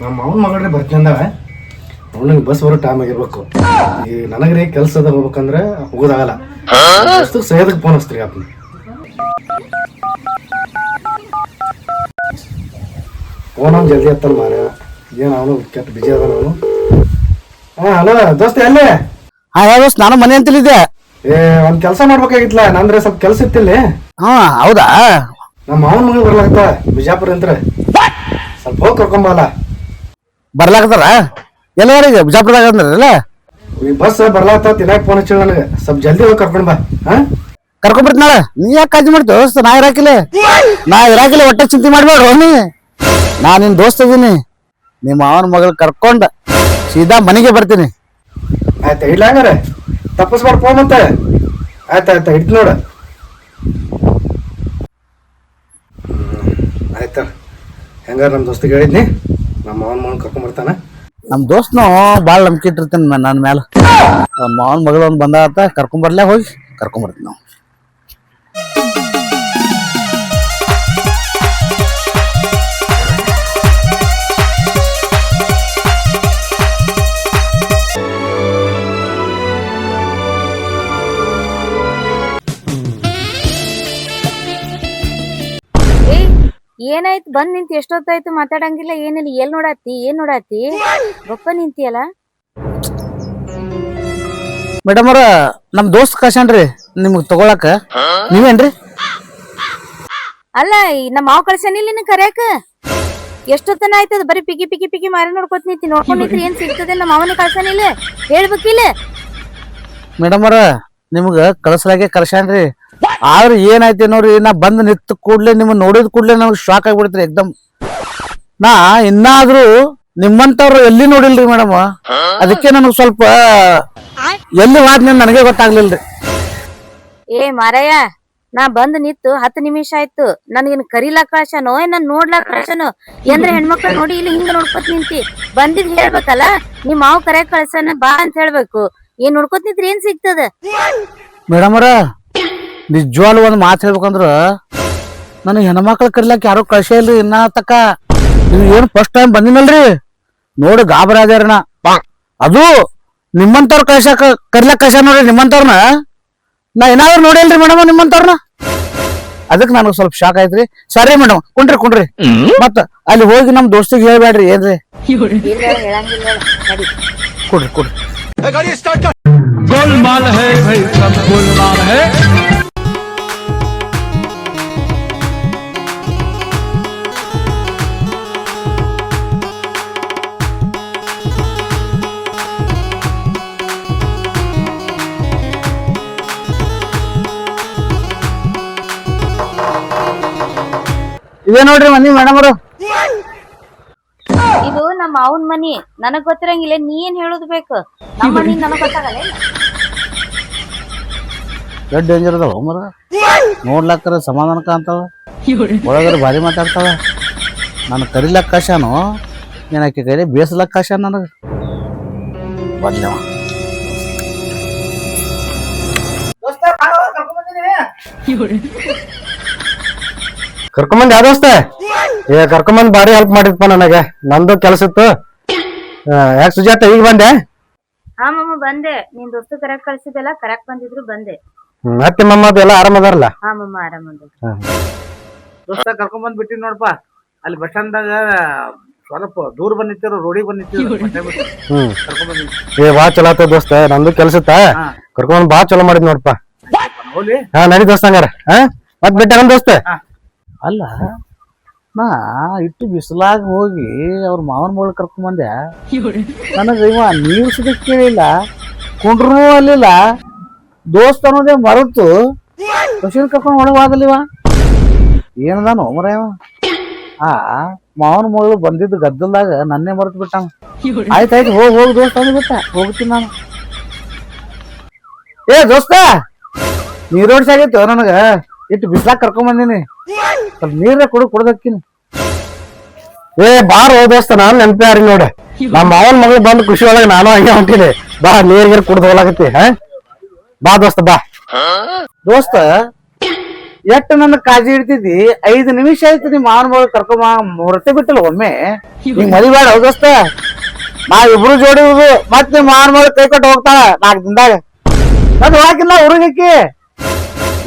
ನಮ್ಮ ಅವನ ಮಗಳ್ರಿ ಬರ್ತೀನಿ ಅವನಿಗೆ ಬಸ್ ಬರೋ ಟೈಮ್ ಆಗಿರ್ಬೇಕು. ಈ ನನಗ್ರಿ ಕೆಲ್ಸದ ಹೋಗ್ಬೇಕಂದ್ರೆ ಹೋಗೋದಾಗಲ್ಲ. ಅಷ್ಟು ಸಹದಕ್ಕೆ ಫೋನ್ ಹಚ್ತೀರಿ ಅಪ್ಪ ಫೋನ್ ಅವ್ನು ಜಲ್ದಿ ಹತ್ತಲ್ಲ ಮಾರ ಏನು ಅವನು ಕೆಟ್ಟ ಬಿಜಿ ಅದ ಅವನು? ಹಾಂ ಹಲೋ ದೋಸ್ತ ಎಲ್ಲಿ? ಹಾ ಯಾವ ನಾನು ಮನೆ ಅಂತಲಿದ್ದೆ ಏ ಒಂದ್ ಕೆಲಸ ಮಾಡ್ಬೇಕಾಗಿತ್ತಲ್ಲ ನಂದ್ರೆ ಸ್ವಲ್ಪ ಕೆಲಸ ಇತ್ತಿಲ್ಲಿ. ಹಾ ಹೌದಾ? ನಮ್ಮ ಮಾವನ ಮಗಳು ಬರ್ಲಾಗ್ತ ಬಿಜಾಪುರ ಅಂತ ಸ್ವಲ್ಪ ಹೋಗಿ ಕರ್ಕೊಂಬಲ್ಲ ಬರ್ಲಾಕತ್ತಾರ? ಎಲ್ಲವರಿಗೆ ಬಿಜಾಪುರದಾಗ ಅಂದ್ರಲ್ಲ ಈ ಬಸ್ ಬರ್ಲಾಗ್ತ ತಿನ್ನಾಕ ಫೋನ್ ಹಚ್ಚಿ ನನಗೆ. ಸ್ವಲ್ಪ ಜಲ್ದಿ ಹೋಗಿ ಕರ್ಕೊಂಡ್ ಬಾ ಹಾ? ಕರ್ಕೊಂಡ್ಬಿಡ್ತಾಳ ನೀ ಯಾಕೆ ಕಾಜಿ ಮಾಡ್ತೀವಿ ದೋಸ್ತ? ನಾ ಇರಾಕಿಲ್ಲ ನಾ ಇರಾಕಿಲ್ಲ ಒಟ್ಟೆ ಚಿಂತೆ ಮಾಡ್ಬೇಡ ನೀ ನಾ ನಿನ್ ದೋಸ್ತ ಇದೀನಿ. ನಿಮ್ಮ ಅವನ ಮಗಳು ಕರ್ಕೊಂಡ ಸೀದಾ ಮನೆಗೆ ಬರ್ತೀನಿ. ಆಯ್ತಾ ಇಡ್ಲ ಹಂಗಾರೆ? ತಪ್ಪಿಸ್ಬಾರ್ದು ಫೋನ್ ಮತ್ತೆ. ಆಯ್ತಾ ಆಯ್ತಾ ಇಡ್ತು ನೋಡ. ಆಯ್ತಾ. ಹೆಂಗಾರ ನಮ್ಮ ದೋಸ್ತಿಗೆ ಹೇಳಿದ್ನಿ? ನಮ್ಮ ಮಾವನ್ ಮಗನ್ ಕರ್ಕೊಂಡ್ ಬರ್ತಾನ? ನಮ್ ದೋಸ್ತನೂ ಭಾಳ ನಂಬಿಕೆ ಇಟ್ಟಿರ್ತೇನೆ ನನ್ನ ಮೇಲೆ ಮಾವನ್ ಮಗಳು ಒಂದು ಬಂದಾತ ಕರ್ಕೊಂಬರ್ಲೇ ಹೋಗಿ ಕರ್ಕೊಂಬರ್ತೀನಿ ನಾವು. ಏನಾಯ್ತು? ಬಂದ್ ನಿಂತಿ ಎಷ್ಟೊತ್ತಾಯ್ತು ಮಾತಾಡಂಗಿಲ್ಲ? ಏನಿಲ್ಲ ಎಲ್ ನೋಡಾತಿ ಏನ್ ನೋಡಾತಿ ಗೊಪ್ಪ ನಿಂತಿಯಲ್ಲ? ಮೇಡಮ್ ಅವ್ರ ನಮ್ ದೋಸ್ತ್ ಕಳ್ಸಣ್ರಿ ನಿಮ್ಗ್ ತಗೊಳಕ. ನೀವೇನ್ರಿ? ಅಲ್ಲ ಈ ನಮ್ಮ ಮಾವ್ ಕಳ್ಸನಿಲ್ಲ ನಿನ್ನ ಕರ್ಯಾಕ? ಎಷ್ಟೊತ್ತನ ಆಯ್ತದ ಬರೀ ಪಿಗಿ ಪಿಗಿ ಪಿಗಿ ಮಾರಿ ನೋಡ್ಕೊತ ನಿಂತಿ ನೋಡ್ಕೊಂಡ್ ನಿಂತ್ರಿ ಏನ್ ಸಿಗ್ತದೆ ನಮ್ಮ ಮಾವನ ಕಳ್ಸನಿಲ್ಲ ಹೇಳ್ಬೇಕಿಲ್ಲ ಮೇಡಮ್ ಅವ್ರ ನಿಮ್ಗ ಕಳ್ಸಲಾಗೆ ಕಳ್ಸ್ಯಾನ್ರಿ. ಆದ್ರೆ ಏನಾಯ್ತು ನೋಡ್ರಿ ನಾ ಬಂದ್ ನಿಂತ ಕೂಡ್ಲೆ ನಿಮ್ ನೋಡಿದ ಕೂಡ್ಲೆ ನಮ್ಗೆ ಶಾಕ್ ಆಗ್ಬಿಡ್ತ್ರಿ ಎಕ್ದಮ್. ನಾ ಇನ್ನಾದ್ರೂ ನಿಮ್ಮಂತವ್ರು ಎಲ್ಲಿ ನೋಡಿಲ್ರಿ ಮೇಡಮ್? ಅದಕ್ಕೆ ನನಗ್ ಸ್ವಲ್ಪ ಎಲ್ಲಿ ವಾದ್ ನನಗೆ ಗೊತ್ತಾಗ್ಲಿಲ್ರಿ. ಏ ಮಾರಯ್ಯ ನಾ ಬಂದ್ ನಿತ್ತು ಹತ್ತು ನಿಮಿಷ ಆಯ್ತು. ನನ್ಗೇನ್ ಕರಿಲಾಕ್ ಕಳ್ಸನೋ ನನ್ ನೋಡ್ಲಾಕ್ ಕಳ್ಸನೋ ಏನ್ರ ಹೆಣ್ಮಕ್ಳು ನೋಡಿ ಇಲ್ಲಿ ಹಿಂಗ ನೋಡ್ಕೊತ ನಿಂತಿ. ಬಂದಿದ್ ಹೇಳ್ಬೇಕಲ್ಲ ನಿಮ್ ಮಾವ್ ಕರೆ ಕಳ್ಸನ ಬಾ ಅಂತ ಹೇಳ್ಬೇಕು. ಏನ್ ನೋಡ್ಕೊತ ನಿಂತ್ರಿ ಏನ್ ಸಿಗ್ತದ? ಮೇಡಮ್ ಅವ್ರ ನಿಜವಾಗ್ಲು ಒಂದು ಮಾತು ಹೇಳ್ಬೇಕಂದ್ರ ನನಗೆ ಹೆಣ್ಮಕ್ಳು ಕರಿಲಾಕ ಯಾರು ಕಳ್ಸೇ ಇಲ್ಲ ಇನ್ನ ತಕ್ಕ. ನೀವು ಏನು ಫಸ್ಟ್ ಟೈಮ್ ಬಂದಿನಲ್ರಿ? ನೋಡಿ ಗಾಬರಾದ್ಯಾರಣ ಅದು ನಿಮ್ಮಂತವ್ರು ಕಳ್ಸಾಕ ಕರಿಲಾಕ ಕಳ್ಸ ನೋಡ್ರಿ ನಿಮ್ಮಂತವ್ರನ್ನ ನಾ ಏನಾದ್ರು ನೋಡಿಲ್ರಿ ಮೇಡಮ್ ನಿಮ್ಮಂತವ್ರನ್ನ ಅದಕ್ಕೆ ನನಗೆ ಸ್ವಲ್ಪ ಶಾಕ್ ಆಯ್ತ್ರಿ. ಸರಿ ಮೇಡಮ್ ಕುಂಡ್ರಿ ಕುಂಡ್ರಿ. ಮತ್ತ ಅಲ್ಲಿ ಹೋಗಿ ನಮ್ಮ ದೋಸ್ತಿಗೆ ಹೇಳ್ಬೇಡ್ರಿ ಏನ್ರಿ? ಕುಡ್ರಿ ಕುಡ್ರಿ. ಗೋಲ್ಮಾಲ್ ಹೈ ಭೈ ಸಬ್ ಗೋಲ್ಮಾಲ್ ಹೈ. ಇದೇ ನೋಡ್ರಿ ಮನಿ ಮೇಡಮ್ ಅವರು. ಇದು ನಮ್ಮ ಮಾವನ್ ಮನಿ. ನನಗ್ ಗೊತ್ತಿರಂಗಿಲ್ಲ ನೀ ಏನ್ ಹೇಳುದ್ ಬೇಕು? ನಮ್ಮ ಮನಿ ನನಗ್ ಗೊತ್ತಾಗಲ್ಲ? ದೊಡ್ಡ ಡೇಂಜರ್ ಅದಾವ ಮರ. ನೋಡ್ಲಾಕರ ಸಮಾಧಾನಕ ಅಂತಾವ. ಒಳಗಾರ ಭಾರಿ ಮಾತಾಡ್ತಾವ. ನಾನು ಕರಿಲಕ್ಕ ಕಾಶಾನು ನೀನ್ ಆಕೆ ಕೈಲಿ ಬೇಸಲಕ್ಕ ಕಾಶಾನ ನನಗೆ. ಕರ್ಕೊಂಬಂದ್ ಯಾವ ದೋಸ್ತ? ಏ ಕರ್ಕೊಂಬಂದ್ ಬಾರಿ ಹೆಲ್ಪ್ ಮಾಡಿದ್ಪ ನನಗೆ. ನಂದು ಕೆಲಸ ಇತ್ತು. ಯಾಕೆ ಸುಜಾತ ಈಗ ಬಂದೆ? ಹಾ ಮಮ್ಮ ಬಂದೆ. ನಿನ್ ದೋಸ್ತು ಕರೆಕ್ಟ್ ಕಳ್ಸಿದ್ದೆಲ್ಲ ಕರೆಕ್ಟ್ ಬಂದಿದ್ರು ಬಂದೆ. ಮತ್ತೆ ಮಮ್ಮ ಎಲ್ಲ ಆರಾಮದಾರಲ್ಲ ಹಾ ಮಮ್ಮ ಆರಾಮ ದೋಸ್ತ ಕರ್ಕೊಂಡ್ ಬಂದ್ ಬಿಟ್ಟಿ ನೋಡಪ್ಪ ಅಲ್ಲಿ ಬಸ್ ಸ್ಟ್ಯಾಂಡ್ದಾಗ ಸ್ವಲ್ಪ ದೂರ ಬಂದಿತ್ತು ರೋಡಿಗೆ ಬಂದಿತ್ತು ಏ ಬಾ ಚಲೋ ಆತ ದೋಸ್ತ. ನಂದು ಕೆಲಸ ಇತ್ತ? ಕರ್ಕೊಂಡ್ ಬಾ ಚಲೋ ಮಾಡಿದ್ ನೋಡಪ್ಪ ಹೋಲಿ ಹಾ ನಡಿ ದೋಸ್ತ ಹಂಗಾರ. ಹಾ? ಮತ್ ಬಿಟ್ಟ ದೋಸ್ತ? ಅಲ್ಲ, ನಾ ಇಟ್ಟು ಬಿಸಿಲಾಗ ಹೋಗಿ ಅವ್ರ ಮಾವನ ಮಗಳು ಕರ್ಕೊಂಡ್ ಬಂದೆ. ನನಗೆ ಇವ ನೀರು ಸುದ ಕೇಳಿಲ್ಲ ಕುಂಡ್ರೂ ಅಲ್ಲಿಲ್ಲ. ದೋಸ್ತ ಅನ್ನೋದೇ ಮರೆತು ಬಸ್ಸಿನ ಕರ್ಕೊಂಡು ಒಳಗೆ ಏನದ ಇವ. ಏನದಾನು ಮರ ಇವ ಆ, ಮಾವನ ಮಗಳು ಬಂದಿದ್ದು ಗದ್ದಲ್ದಾಗ ನನ್ನೇ ಮರೆತು ಬಿಟ್ಟ ಆಯ್ತಾಯ್ತು ಹೋಗಿ ಹೋಗಿ ದೋಸ್ತ ಅಂದ್ಬಿಟ್ಟ ಹೋಗ್ತೀನಿ ನಾನು. ಏ ದೋಸ್ತ ನೀರೋಡ್ಸಾಗೈತೆ ನನಗ. ಇಟ್ಟು ಬಿಸ್ಲಾಗ ಕರ್ಕೊಂಡ್ ಬಂದೀನಿ. ಸ್ವಲ್ಪ ನೀರ ಕೊಡು, ಕೊಡದಕ್ಕಿನ. ಏ, ಬಾರ್ ಹೋದೋಸ್ತ ದೋಸ್ತ ನಾನ್ ನೆನಪೇ ಯಾರಿ ನೋಡ? ನಮ್ಮ ಮಾವನ್ ಮಗಳು ಬಂದ್ ಖುಷಿ ಒಳಗೆ ನಾನು ಹಂಗೆ ಹೊಂಟಿನಿ. ಬಾ ನೀರ್ ಗೀರ್ ಕುಡ್ದು ಹೋಗ್ಲಾಕತ್ತಿ, ಹಾ? ಬಾ ದೋಸ್ತ ಬಾ. ದೋಸ್ತ ಎಟ್ಟು ನನ್ನ ಕಾಜಿ ಇಡ್ತಿದ್ದಿ ಐದು ನಿಮಿಷ ಆಯ್ತು ನಿಮ್ಮ ಮಾವನ್ ಮಗಳು ಕರ್ಕೊಂಬ ಮುರತೆ ಬಿಟ್ಟಲ್ಲ ಒಮ್ಮೆ. ನಿಂಗೆ ಮದಿ ಬೇಡ ದೋಸ್ತ. ನಾ ಇಬ್ರು ಜೋಡಿ ಮತ್ ನಿಮ್ಮ ಮಾವನ ಮಗಳು ಕೈ ಕೊಟ್ಟು ಹೋಗ್ತಾಳ ನಾಲ್ಕು ದಿನದಾಗ. ಅದು ಹಾಕಿಲ್ಲ ಹುಡುಗಕ್ಕೆ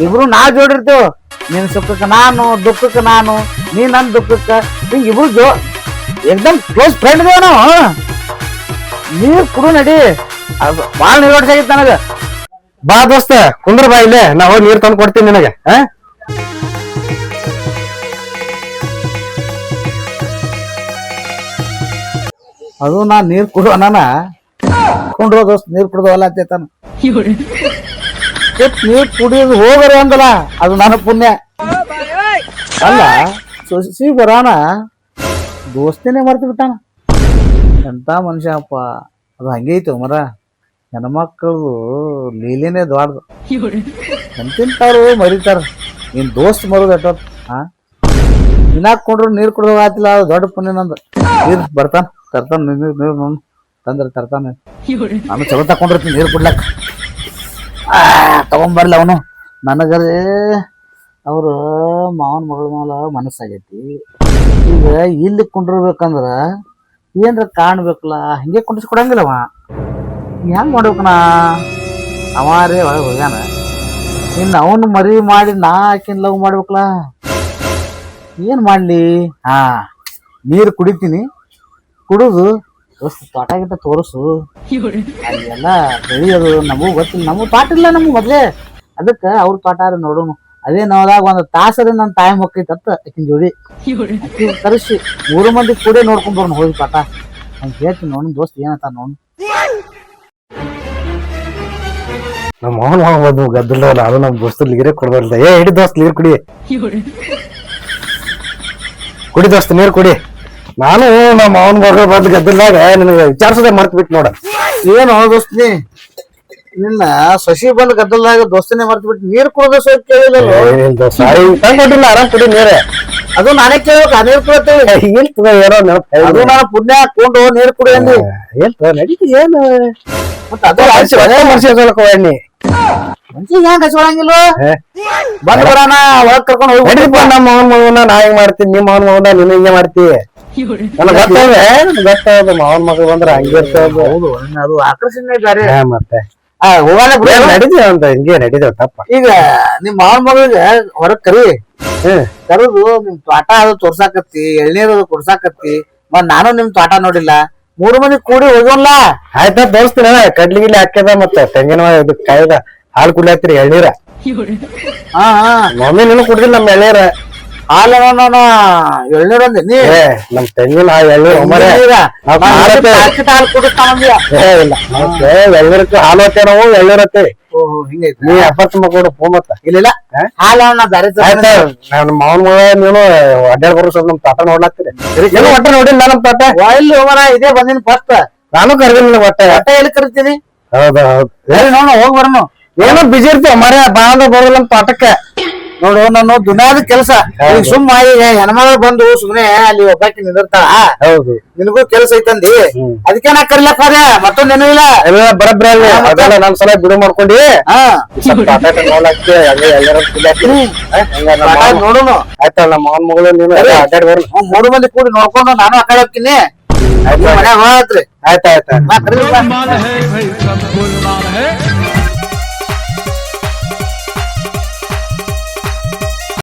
ಇಬ್ರು ನಾ ಜೋಡಿರ್ತೇವ್. ನಿನ್ ಸುಖಕ್ಕೆ ನಾನು ದುಃಖಕ್ಕೆ ನಾನು ನೀ ನನ್ನ ದುಃಖಕ್ಕೆ. ಹಿಂಗೆ ಇಬ್ರು ಜೋ ಏಕ್ದಮ್ ಕ್ಲೋಸ್ ಫ್ರೆಂಡ್ ಇದೇವ ನಾವು ನೀರ್ ಕುಡು ನಡಿ. ಅದು ಭಾಳ ನಿರ್ವಹಿಸಾಗಿತ್ತು ನನಗೆ. ಬಾ ದೋಸ್ತ ಕುಂದ್ರ ಬಾ ಇಲ್ಲೇ. ನಾ ಹೋಗಿ ನೀರ್ ತಂದು ಕೊಡ್ತೀನಿ ನಿನಗೆ ಆ? ಅದು ನಾ ನೀರ್ ಕುಡು ಅನ್ನಾನ. ಕುಂಡ್ರೋ ದೋಸ್ತ ನೀರ್ ಕುಡ್ದು ಅಲ್ಲ ಅಂತೇತಾನ ನೀರ್ ಕುಡಿಯೋದು ಹೋಗರೆ ಅಂದಲ್ಲ, ಅದು ನನ್ನ ಪುಣ್ಯ. ಅಲ್ಲ, ಸೊಸಿ ಬರಾನ, ದೋಸ್ತಿನೇ ಮರ್ತು ಬಿಟ್ಟಾನ. ಎಂತ ಮನುಷ್ಯ ಅಪ್ಪ ಅದು ಹಂಗೆ ಐತೆ ಮರ. ಹೆಣ್ಮಕ್ಳದು ಲೀಲೆನೇ ದೊಡ್ಡದು ಎಂತಿಂತಾರು ಮರಿತಾರ. ನಿನ್ ದೋಸ್ತ್ ಮರೋದು ಎಷ್ಟೊತ್ ಹಾ ಇನ್ನಾಕೊಂಡ್ರು ನೀರ್ ಕುಡ್ದು ಆತಿಲ್ಲ ಅದು ದೊಡ್ಡ ಪುಣ್ಯ ನಂದು. ನೀರ್ ಬರ್ತಾನ, ತರ್ತಾನ, ನೀರ್ ನೀರ್ ತಂದ್ರ ತರ್ತಾನ. ನಾನು ಚಲೋ ತಕೊಂಡಿರ್ತೀನಿ ನೀರು ಕುಡ್ಲಕ್. ಆ ತಗೊಂಬರ್ಲಿ ಅವನು. ನನಗರೆ ಅವರು ಮಾವನ ಮಗಳ ಮೇಲೆ ಮನಸ್ಸಾಗೈತಿ. ಈಗ ಇಲ್ಲಿ ಕುಂಡಿರ್ಬೇಕಂದ್ರ ಏನ್ರ ಕಾಣ್ಬೇಕಲ್ಲ, ಹಂಗೆ ಕೊಡಂಗಿಲ್ಲ ಕೊಡಂಗಿಲ್ಲವ. ಹೆಂಗ್ ಮಾಡ್ಬೇಕನಾ ಅವ ರೀ ಒಳಗೆ ಹೋಗ್ಯಾನ. ಇನ್ನು ಅವನು ಮರಿ ಮಾಡಿ ನಾ ಆಕಿನ ಲವ್ ಮಾಡ್ಬೇಕಲ್ಲ. ಏನು ಮಾಡಲಿ? ಹಾ, ನೀರು ಕುಡಿತೀನಿ. ಕುಡಿದು ದೋಸ್ತ ತೋಟ ಗಿಟ್ಟ ತೋರಿಸು. ಅಲ್ಲೆಲ್ಲ ಬೆಳೆಯೋದು ನಮಗೂ ಗೊತ್ತಿಲ್ಲ. ನಮಗೂ ತೋಟ ಇಲ್ಲ ನಮ್ಗೆ ಮೊದ್ಲೇ. ಅದಕ್ಕೆ ಅವ್ರ ತೋಟ ನೋಡೋನು. ಅದೇ ನೋದಾಗ ಒಂದು ತಾಸರಿ ನನ್ನ ಟೈಮ್ ಹೋಗ್ತೈತತ್ತ ಆಕಿನ ಜೋಡಿ. ಆಕಿ ಕರೆಸಿ ಮೂರು ಮಂದಿ ಕೂಡೆ ನೋಡ್ಕೊಂಡು ಬರೋಣ ಹೋಗಿ ತೋಟ ಅಂತ ಹೇಳ್ತೀನಿ ನೋಡು ದೋಸ್ತ್ ಏನಂತ ನೋಡು. ನಮ್ಮ ಅವನು ಮಾಡ್ಬೋದು ಗದ್ದಲ ಅದು ನಮ್ಮ ದೋಸ್ತರು ನೀರೇ ಕೊಡ್ಬಾರ್ದ ಏ ಹಿಡಿ ದೋಸ್ತ ನೀರು ಕುಡಿ. ಕುಡಿ ದೋಸ್ತ ನೀರು ಕುಡಿ. ನಾನು ನಮ್ಮ ಅವನ ಮಗಳು ಬಂದ್ ಗದ್ದಲ್ದಾಗ ನಿನಗೆ ವಿಚಾರಿಸದೆ ಮರ್ತ್ ಬಿಟ್ಟು ನೋಡ. ಏನು ದೋಸ್ತಿ ನಿನ್ನ ಸಸಿ ಬಂದ್ ಗದ್ದಲ್ದಾಗ ದೋಸ್ತನೇ ಮರ್ತು ಬಿಟ್ಟು ನೀರ್ ಕುಡಿದ ಸೊ ಕೇಳಿಲ್ಲ ತಂದ್ಕೊಟ್ಟಿಲ್ಲ ಆರಾಮ್ ಕುಡಿ ನೀರೇ. ಅದು ನಾನೇ ಕೇಳ್ಬೇಕು ನೀರ್ ಕುಡಿತೇವೆ ಏನ್ ಏನೋ ಅದು ನಾನು ಪುಣ್ಯ ಹಾಕೊಂಡು ನೀರ್ ಕುಡಿ ಅಂದಿ. ಏನ್ ನಡೀತಿ ಏನು? ಮತ್ತೆ ಅದು ಮನುಷ್ಯ ಮನುಷ್ಯ ಹೋಗ್ನಿ ಮನ್ಸಿಗೆ ಹೆಂಗ್ ಹಚ್ಕೊಳಂಗಿಲ್ಲ. ಬಂದ್ ಬರೋಣ ಒಳಗ್ ಕರ್ಕೊಂಡು ಹೋಗಿ ನಮ್ಮ ಮಾವನ್ ಮಗನ ನಾ ಹೆಂಗ್ ಮಾಡ್ತೀನಿ ನಿಮ್ಮ ಮಾವನ್ ಮಗನ ನೀನ್ ಹಿಂಗೆ ಮಾಡ್ತಿ? ನನಗ್ ಗೊತ್ತದ ಮಾವನ್ ಮಗ ಬಂದ್ರ ಹಂಗೇ ಇರ್ತದ. ಹೌದು ಅದು ಆಕರ್ಷಣೆ ಬೇರೆ. ಮತ್ತೆ. ಬಿಡು. ಅಂತ? ಹಿಂಗೆ ನಡೀತೀವ ತಪ್ಪ. ಈಗ ನಿಮ್ ಮಾವನ್ ಮಗಳಿಗೆ ಹೊರಗ್ ಕರಿ. ಕರೆದು ನಿಮ್ ತೋಟ ಅದು ತೋರ್ಸಾಕತ್ತಿ ಎಳ್ನೀರ್ ಅದು ಕೊಡ್ಸಾಕತ್ತಿ. ಮತ್ ನಾನು ನಿಮ್ ತೋಟ ನೋಡಿಲ್ಲ. ಮೂರು ಮನಿ ಕೂಡಿ ಹೋಗೋಲ್ಲ ಆಯ್ತಾ ತೋರಿಸ್ತೀನಿ ಕಡ್ಲಿ ಗಿಡ್ಲಿ ಹಾಕ್ಯದ ಮತ್ತೆ ತೆಂಗಿನ ಇದು ಕಾಯ್ದ. ಹಾಲು ಕುಡಿಯಾಕ್ತಿರಿ ಎಳ್ನೀರ. ಹಾ ಹಾ. ಮಮ್ಮಿ ನೀನು ಕುಡ್ದಿಲ್ಲ ನಮ್ಮ ಎಳ್ನೀರ. ಹಾಲ ನಾನು ಎಳ್ನೀರ್ ನೀ ಏ ನಮ್ ತೆಂಗಿನ ಆ ಎಳ್ನೀರ್ ಒಮ್ಮರೆ ಎಳ್ನೀರ? ನಾವ್ ನಾನ್ ಪ್ಯಾಕೆಟ್ ಹಾಲು. ಏ ಇಲ್ಲ. ಮತ್ತೆ ಎಳ್ನೀರಕ್ಕೆ ಹಾಲು ಹಾಕ್ಯ ನಾವು ಎಳ್ನೀರ್ ಹತ್ತೀವಿ. ಓಹೋ ಹಿಂಗೈತಿ ನೀ ಎಪ್ಪತ್ತು ಮಕ್ಕಳು ಫೋನ್ ಮತ್ತ ಇಲ್ಲ ಆಯ್ತಾ ಮಾವನ್ ಮಗ ನೀನು ಅಡ್ಡಾಡ್ ಬರೋ ಸ್ವಲ್ಪ ನಮ್ ತಾತ ನೋಡ್ಲಾಕ್ತೀರಿ ಏನು ಒಟ್ಟ ನೋಡಿಲ್ಲ ನಮ್ ಹೋಗೋಣ ಇದೇ ಬಂದಿನ ಫಸ್ಟ್ ನಾನು ಕರ್ದಿಲ್ಲ ಒಟ್ಟ ಒಟ್ಟ ಎಲ್ಲಿ ಕರಿತೀನಿ? ಹೌದು ಹೌದು. ಸರಿ ನೋಡ ಹೋಗ್ ಬರೋಣ ಏನೋ ಬಿಜಿ ಇರ್ತೀವ ಮರ ಬರೋಲ್ಲ ನಮ್ ತೋಟಕ್ಕೆ ನೋಡು ನಾನು ದಿನಾದ ಕೆಲಸ. ಸುಮ್ಮ ಈಗ ಹೆಣ್ಮಗಳು ಬಂದು ಸುಮ್ನೆ ಅಲ್ಲಿ ಒಬ್ಬಾಕಿ ನಿಂದಿರ್ತಾಳ. ಹೌದು. ನಿನಗೂ ಕೆಲಸ ಐತಂದಿ. ಅದಕ್ಕೆ ನಾ ಕರಿಲಕ್ ಹೋದೆ ಏನೂ ಇಲ್ಲ. ಎಲ್ಲ ಬರಬ್ರಿ ಅಲ್ಲಿ ಅದೆಲ್ಲ ನಮ್ ಸಲ ಬಿಡು ಮಾಡ್ಕೊಂಡಿ. ನೋಡುನು. ಆಯ್ತಾ ನಮ್ಮ ಮಾವನ್ ಮಗಳು ನೀನು ಅಡ್ಡಾಡ್ ಅವ್ನ್ ಮೂರು ಮಂದಿ ಕೂಡಿ ನೋಡ್ಕೊಂಡು ನಾನು ಆ ಕಡೆ ಹೋಗ್ತೀನಿ. ಹೋಗತ್ರಿ ಆಯ್ತಾ ಆಯ್ತಾ.